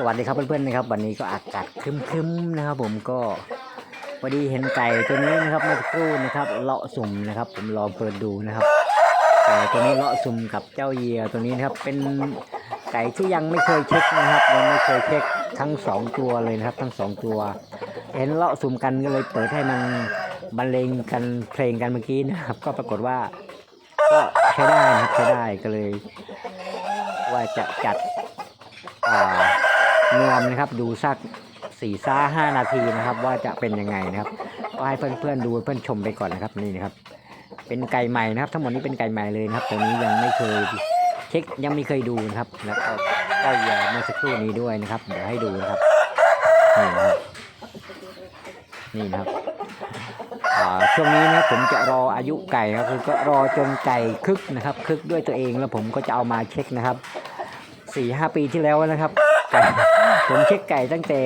สวัสดีครับเพื่อนๆนะครับ วันนี้ก็อากาศครึ้มๆนะครับ ผมก็พอดีเห็นไก่ตัวนี้นะครับเมื่อสักครู่นะครับเลาะสุ่มนะครับ ผมลองเปิดดูนะครับไก่ตัวนี้เลาะสุ่มกับเจ้าเหยียตัวนี้นะครับ เป็นไก่ที่ยังไม่เคยเช็คนะครับยังไม่เคยเช็คทั้งสองตัวเลยนะครับ ทั้งสองตัวเห็นเลาะสุ่มกันก็เลยเปิดให้มันบรรเลงกันเพลงกันเมื่อกี้นะครับ ก็ปรากฏว่า ก็ใช้ได้นะครับใช้ได้ก็เลย ว่าจะจัดอ่า นวมนะครับ ดูสักสี่ซ่าห้านาทีนะครับ ว่าจะเป็นยังไงนะครับก็ให้เพื่อนๆดูเพื่อนชมไปก่อนนะครับนี่นะครับ เป็นไก่ใหม่นะครับ ทั้งหมดนี้เป็นไก่ใหม่เลยนะครับตัวนี้ยังไม่เคยเช็คยังไม่เคยดูนะครับ แล้วก็เจ้าเหยาเมื่อสักครู่นี้ด้วยนะครับ เดี๋ยวให้ดูนะครับนี่นะครับนี่นะครับช่วงนี้นะผมจะรออายุไก่ครับคือก็รอจนไก่คึกนะครับ คึกด้วยตัวเองแล้วผมก็จะเอามาเช็คนะครับสี่ห้าปีที่แล้วนะครับ ไก่ผมเช็คไก่ตั้งแต่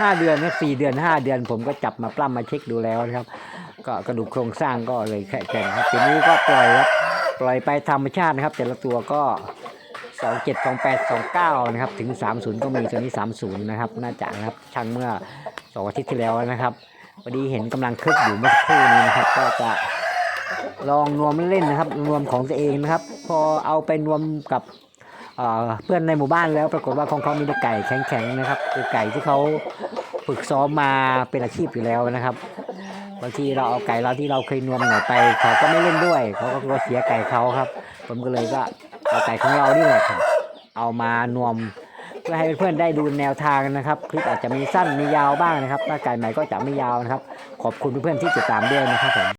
ห้าเดือนนะสี่เดือนห้าเดือน ผมก็จับมาปล้ำมาเช็คดูแล้วนะครับ ก็กระดูกโครงสร้างก็เลยแข็งครับทีนี้ก็ปล่อยครับปล่อยไปธรรมชาตินะครับ แต่ละตัวก็สองเจ็ดสองแปดสองเก้านะครับถึงสามศูนย์ก็มีตัวนี้สามศูนย์นะครับน่าจะนะครับช่างเมื่อสองอาทิตย์ที่แล้วนะครับพอดีเห็นกำลังคึกอยู่เมื่อสักครู่นี้นะครับ ก็จะลองนวมเล่นนะครับนวมของตัวเองนะครับ พอเอาไปนวมกับ เพื่อนในหมู่บ้านแล้วปรากฏว่าของเขามีแต่ไก่แข็งๆนะครับคือไก่ที่เขาฝึกซ้อมมาเป็นอาชีพอยู่แล้วนะครับบางทีเราเอาไก่เราที่เราเคยนวมหน่อยไปเขาก็ไม่เล่นด้วยเขาก็กลัวเสียไก่เขาครับ ผมก็เลยก็เอาไก่ของเรานี่แหละครับเอามานวมเพื่อให้เพื่อนๆได้ดูแนวทางนะครับ คลิปอาจจะมีสั้นมียาวบ้างนะครับถ้าไก่ใหม่ก็จะไม่ยาวนะครับ ขอบคุณเพื่อนๆที่ติดตามด้วยนะครับผม